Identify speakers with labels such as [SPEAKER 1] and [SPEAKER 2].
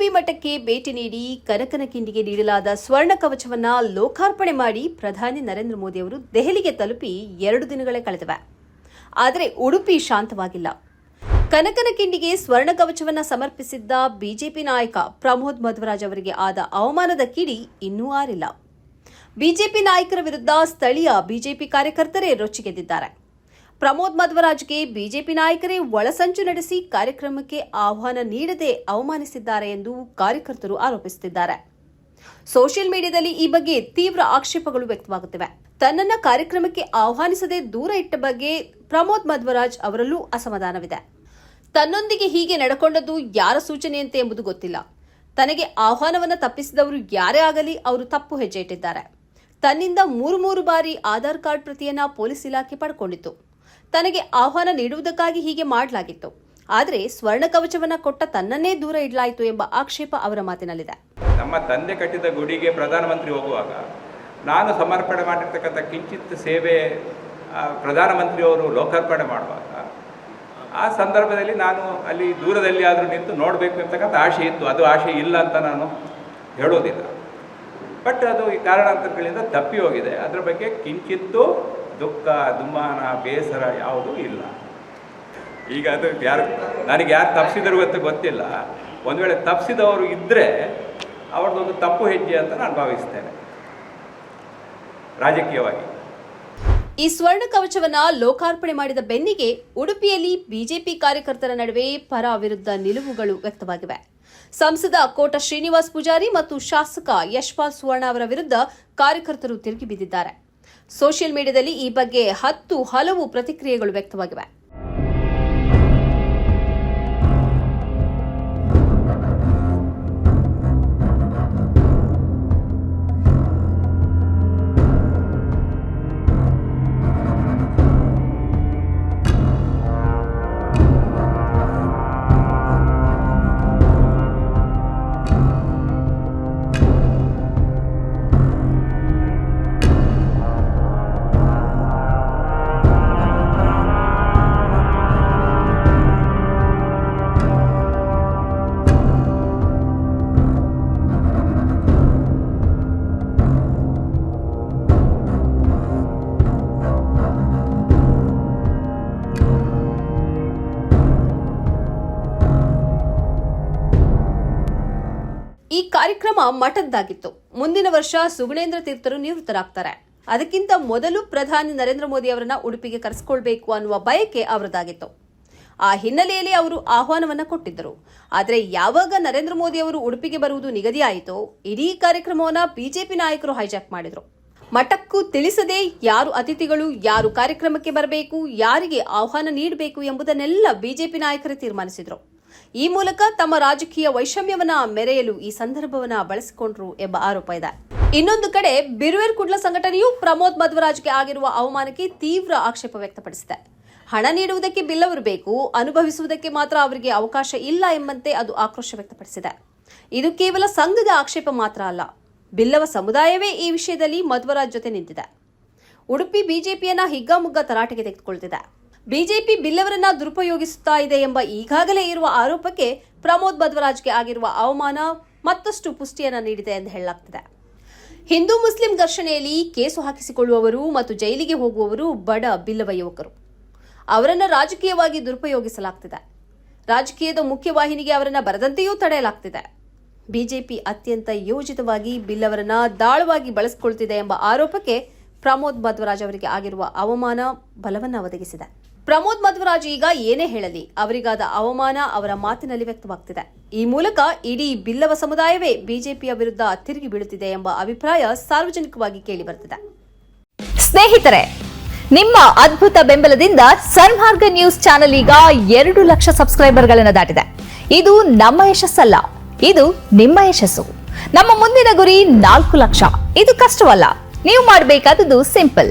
[SPEAKER 1] ಉಡುಪಿ ಮಠಕ್ಕೆ ಭೇಟಿ ನೀಡಿ ಕನಕನಕಿಂಡಿಗೆ ನೀಡಲಾದ ಸ್ವರ್ಣ ಕವಚವನ್ನ ಲೋಕಾರ್ಪಣೆ ಮಾಡಿ ಪ್ರಧಾನಿ ನರೇಂದ್ರ ಮೋದಿ ಅವರು ದೆಹಲಿಗೆ ತಲುಪಿ ಎರಡು ದಿನಗಳೇ ಕಳೆದವೆ. ಆದರೆ ಉಡುಪಿ ಶಾಂತವಾಗಿಲ್ಲ. ಕನಕನಕಿಂಡಿಗೆ ಸ್ವರ್ಣ ಕವಚವನ್ನ ಸಮರ್ಪಿಸಿದ್ದ ಬಿಜೆಪಿ ನಾಯಕ ಪ್ರಮೋದ್ ಮಧ್ವರಾಜ್ ಅವರಿಗೆ ಆದ ಅವಮಾನದ ಕಿಡಿ ಇನ್ನೂ ಆರಿಲ್ಲ. ಬಿಜೆಪಿ ನಾಯಕರ ವಿರುದ್ಧ ಸ್ಥಳೀಯ ಬಿಜೆಪಿ ಕಾರ್ಯಕರ್ತರೇ ರೊಚ್ಚಿಗೆದ್ದಿದ್ದಾರೆ. ಪ್ರಮೋದ್ ಮಧ್ವರಾಜ್ಗೆ ಬಿಜೆಪಿ ನಾಯಕರೇ ಒಳಸಂಚು ನಡೆಸಿ ಕಾರ್ಯಕ್ರಮಕ್ಕೆ ಆಹ್ವಾನ ನೀಡದೆ ಅವಮಾನಿಸಿದ್ದಾರೆ ಎಂದು ಕಾರ್ಯಕರ್ತರು ಆರೋಪಿಸುತ್ತಿದ್ದಾರೆ. ಸೋಷಿಯಲ್ ಮೀಡಿಯಾದಲ್ಲಿ ಈ ಬಗ್ಗೆ ತೀವ್ರ ಆಕ್ಷೇಪಗಳು ವ್ಯಕ್ತವಾಗುತ್ತಿವೆ. ತನ್ನನ್ನ ಕಾರ್ಯಕ್ರಮಕ್ಕೆ ಆಹ್ವಾನಿಸದೆ ದೂರ ಇಟ್ಟ ಬಗ್ಗೆ ಪ್ರಮೋದ್ ಮಧ್ವರಾಜ್ ಅವರಲ್ಲೂ ಅಸಮಾಧಾನವಿದೆ. ತನ್ನೊಂದಿಗೆ ಹೀಗೆ ನಡೆಕೊಂಡದ್ದು ಯಾರ ಸೂಚನೆಯಂತೆ ಎಂಬುದು ಗೊತ್ತಿಲ್ಲ. ತನಗೆ ಆಹ್ವಾನವನ್ನು ತಪ್ಪಿಸಿದವರು ಯಾರೇ ಆಗಲಿ ಅವರು ತಪ್ಪು ಹೆಜ್ಜೆ ಇಟ್ಟಿದ್ದಾರೆ. ತನ್ನಿಂದ ಮೂರು ಮೂರು ಬಾರಿ ಆಧಾರ್ ಕಾರ್ಡ್ ಪ್ರತಿಯನ್ನ ಪೊಲೀಸ್ ಇಲಾಖೆ ಪಡ್ಕೊಂಡಿತ್ತು. ತನಗೆ ಆಹ್ವಾನ ನೀಡುವುದಕ್ಕಾಗಿ ಹೀಗೆ ಮಾಡಲಾಗಿತ್ತು. ಆದರೆ ಸ್ವರ್ಣ ಕವಚವನ್ನ ಕೊಟ್ಟ ತನ್ನನ್ನೇ ದೂರ ಇಡಲಾಯಿತು ಎಂಬ ಆಕ್ಷೇಪ ಅವರ ಮಾತಿನಲ್ಲಿದೆ.
[SPEAKER 2] ನಮ್ಮ ತಂದೆ ಕಟ್ಟಿದ ಗುಡಿಗೆ ಪ್ರಧಾನಮಂತ್ರಿ ಹೋಗುವಾಗ ನಾನು ಸಮರ್ಪಣೆ ಮಾಡಿರ್ತಕ್ಕಂಥ ಕಿಂಚಿತ್ ಸೇವೆ ಪ್ರಧಾನಮಂತ್ರಿಯವರು ಲೋಕಾರ್ಪಣೆ ಮಾಡುವಾಗ ಆ ಸಂದರ್ಭದಲ್ಲಿ ನಾನು ಅಲ್ಲಿ ದೂರದಲ್ಲಿ ಆದರೂ ನಿಂತು ನೋಡಬೇಕು ಅಂತಕ್ಕಂಥ ಆಶೆ ಇತ್ತು. ಅದು ಆಶೆ ಇಲ್ಲ ಅಂತ ನಾನು ಹೇಳೋದಿಲ್ಲ. ಬಟ್ ಅದು ಈ ಕಾರಣಾಂತರಗಳಿಂದ ತಪ್ಪಿ ಹೋಗಿದೆ. ಅದರ ಬಗ್ಗೆ ಕಿಂಚಿತ್ತು ದುಃಖ, ದುಮ್ಮಾನ, ಬೇಸರ ಯಾವುದೂ ಇಲ್ಲ. ಈಗ ಅದು ಯಾರು, ನನಗೆ ಯಾರು ತಪ್ಪಿಸಿದ್ರು ಅಂತ ಗೊತ್ತಿಲ್ಲ. ಒಂದು ವೇಳೆ ತಪ್ಪಿಸಿದವರು ಇದ್ದರೆ ಅವ್ರದ್ದೊಂದು ತಪ್ಪು ಹೆಜ್ಜೆ ಅಂತ ನಾನು ಭಾವಿಸ್ತೇನೆ. ರಾಜಕೀಯವಾಗಿ.
[SPEAKER 1] ಈ ಸ್ವರ್ಣ ಕವಚವನ್ನ ಲೋಕಾರ್ಪಣೆ ಮಾಡಿದ ಬೆನ್ನಿಗೆ ಉಡುಪಿಯಲ್ಲಿ ಬಿಜೆಪಿ ಕಾರ್ಯಕರ್ತರ ನಡುವೆ ಪರ ವಿರುದ್ಧ ನಿಲುವುಗಳು ವ್ಯಕ್ತವಾಗಿವೆ. ಸಂಸದ ಕೋಟ ಶ್ರೀನಿವಾಸ್ ಪೂಜಾರಿ ಮತ್ತು ಶಾಸಕ ಯಶ್ಪಾಲ್ ಸುವರ್ಣ ಅವರ ವಿರುದ್ಧ ಕಾರ್ಯಕರ್ತರು ತಿರುಗಿ ಬಿದ್ದಿದ್ದಾರೆ. ಸೋಷಿಯಲ್ ಮೀಡಿಯಾದಲ್ಲಿ ಈ ಬಗ್ಗೆ ಹತ್ತು ಹಲವು ಪ್ರತಿಕ್ರಿಯೆಗಳು ವ್ಯಕ್ತವಾಗಿವೆ. ಕಾರ್ಯಕ್ರಮ ಮಠದ್ದಾಗಿತ್ತು. ಮುಂದಿನ ವರ್ಷ ಸುಗುಣೇಂದ್ರ ತೀರ್ಥರು ನಿವೃತ್ತರಾಗ್ತಾರೆ. ಅದಕ್ಕಿಂತ ಮೊದಲು ಪ್ರಧಾನಿ ನರೇಂದ್ರ ಮೋದಿ ಅವರನ್ನ ಉಡುಪಿಗೆ ಕರೆಸಿಕೊಳ್ಬೇಕು ಅನ್ನುವ ಬಯಕೆ ಅವರದಾಗಿತ್ತು. ಆ ಹಿನ್ನೆಲೆಯಲ್ಲಿ ಅವರು ಆಹ್ವಾನವನ್ನ ಕೊಟ್ಟಿದ್ದರು. ಆದರೆ ಯಾವಾಗ ನರೇಂದ್ರ ಮೋದಿ ಅವರು ಉಡುಪಿಗೆ ಬರುವುದು ನಿಗದಿಯಾಯಿತೋ, ಇಡೀ ಕಾರ್ಯಕ್ರಮವನ್ನ ಬಿಜೆಪಿ ನಾಯಕರು ಹೈಜಾಕ್ ಮಾಡಿದರು. ಮಠಕ್ಕೂ ತಿಳಿಸದೆ ಯಾರು ಅತಿಥಿಗಳು, ಯಾರು ಕಾರ್ಯಕ್ರಮಕ್ಕೆ ಬರಬೇಕು, ಯಾರಿಗೆ ಆಹ್ವಾನ ನೀಡಬೇಕು ಎಂಬುದನ್ನೆಲ್ಲ ಬಿಜೆಪಿ ನಾಯಕರೇ ತೀರ್ಮಾನಿಸಿದ್ರು. ಈ ಮೂಲಕ ತಮ್ಮ ರಾಜಕೀಯ ವೈಷಮ್ಯವನ್ನ ಮೆರೆಯಲು ಈ ಸಂದರ್ಭವನ್ನ ಬಳಸಿಕೊಂಡ್ರು ಎಂಬ ಆರೋಪ ಇದೆ. ಇನ್ನೊಂದು ಕಡೆ ಬಿರುವೇರ್ ಕುಡ್ಲ ಸಂಘಟನೆಯು ಪ್ರಮೋದ್ ಮಧ್ವರಾಜ್ಗೆ ಆಗಿರುವ ಅವಮಾನಕ್ಕೆ ತೀವ್ರ ಆಕ್ಷೇಪ ವ್ಯಕ್ತಪಡಿಸಿದೆ. ಹಣ ನೀಡುವುದಕ್ಕೆ ಬಿಲ್ಲವರು ಬೇಕು, ಅನುಭವಿಸುವುದಕ್ಕೆ ಮಾತ್ರ ಅವರಿಗೆ ಅವಕಾಶ ಇಲ್ಲ ಎಂಬಂತೆ ಅದು ಆಕ್ರೋಶ ವ್ಯಕ್ತಪಡಿಸಿದೆ. ಇದು ಕೇವಲ ಸಂಘದ ಆಕ್ಷೇಪ ಮಾತ್ರ ಅಲ್ಲ, ಬಿಲ್ಲವ ಸಮುದಾಯವೇ ಈ ವಿಷಯದಲ್ಲಿ ಮಧ್ವರಾಜ್ ಜೊತೆ ನಿಂತಿದೆ. ಉಡುಪಿ ಬಿಜೆಪಿಯನ್ನ ಹಿಗ್ಗಾಮುಗ್ಗ ತರಾಟೆಗೆ ತೆಗೆದುಕೊಳ್ತಿದೆ. ಬಿಜೆಪಿ ಬಿಲ್ಲವರನ್ನ ದುರುಪಯೋಗಿಸುತ್ತಾ ಇದೆ ಎಂಬ ಈಗಾಗಲೇ ಇರುವ ಆರೋಪಕ್ಕೆ ಪ್ರಮೋದ್ ಬದ್ವರಾಜ್ಗೆ ಆಗಿರುವ ಅವಮಾನ ಮತ್ತಷ್ಟು ಪುಷ್ಟಿಯನ್ನ ನೀಡಿದೆ ಎಂದು ಹೇಳಲಾಗ್ತಿದೆ. ಹಿಂದೂ ಮುಸ್ಲಿಂ ಘರ್ಷಣೆಯಲ್ಲಿ ಕೇಸು ಹಾಕಿಸಿಕೊಳ್ಳುವವರು ಮತ್ತು ಜೈಲಿಗೆ ಹೋಗುವವರು ಬಡ ಬಿಲ್ಲವ ಯುವಕರು. ಅವರನ್ನು ರಾಜಕೀಯವಾಗಿ ದುರುಪಯೋಗಿಸಲಾಗ್ತಿದೆ. ರಾಜಕೀಯದ ಮುಖ್ಯವಾಹಿನಿಗೆ ಅವರನ್ನ ಬರದಂತೆಯೂ ತಡೆಯಲಾಗ್ತಿದೆ. ಬಿಜೆಪಿ ಅತ್ಯಂತ ಯೋಜಿತವಾಗಿ ಬಿಲ್ ಅವರನ್ನ ದಾಳವಾಗಿ ಬಳಸಿಕೊಳ್ತಿದೆ ಎಂಬ ಆರೋಪಕ್ಕೆ ಪ್ರಮೋದ್ ಬದ್ವರಾಜ್ ಅವರಿಗೆ ಆಗಿರುವ ಅವಮಾನ ಬಲವನ್ನ ಒದಗಿಸಿದೆ. ಪ್ರಮೋದ್ ಮಧ್ವರಾಜ್ ಈಗ ಏನೇ ಹೇಳಲಿ, ಅವರಿಗಾದ ಅವಮಾನ ಅವರ ಮಾತಿನಲ್ಲಿ ವ್ಯಕ್ತವಾಗ್ತಿದೆ. ಈ ಮೂಲಕ ಇಡೀ ಬಿಲ್ಲವ ಸಮುದಾಯವೇ ಬಿಜೆಪಿಯ ವಿರುದ್ಧ ತಿರುಗಿ ಬೀಳುತ್ತಿದೆ ಎಂಬ ಅಭಿಪ್ರಾಯ ಸಾರ್ವಜನಿಕವಾಗಿ ಕೇಳಿಬರುತ್ತಿದೆ.
[SPEAKER 3] ಸ್ನೇಹಿತರೆ, ನಿಮ್ಮ ಅದ್ಭುತ ಬೆಂಬಲದಿಂದ ಸನ್ಮಾರ್ಗ ನ್ಯೂಸ್ ಚಾನೆಲ್ ಈಗ ಎರಡು ಲಕ್ಷ ಸಬ್ಸ್ಕ್ರೈಬರ್ಗಳನ್ನು ದಾಟಿದೆ. ಇದು ನಮ್ಮ ಯಶಸ್ಸಲ್ಲ, ಇದು ನಿಮ್ಮ ಯಶಸ್ಸು. ನಮ್ಮ ಮುಂದಿನ ಗುರಿ ನಾಲ್ಕು ಲಕ್ಷ. ಇದು ಕಷ್ಟವಲ್ಲ, ನೀವು ಮಾಡಬೇಕಾದದ್ದು ಸಿಂಪಲ್.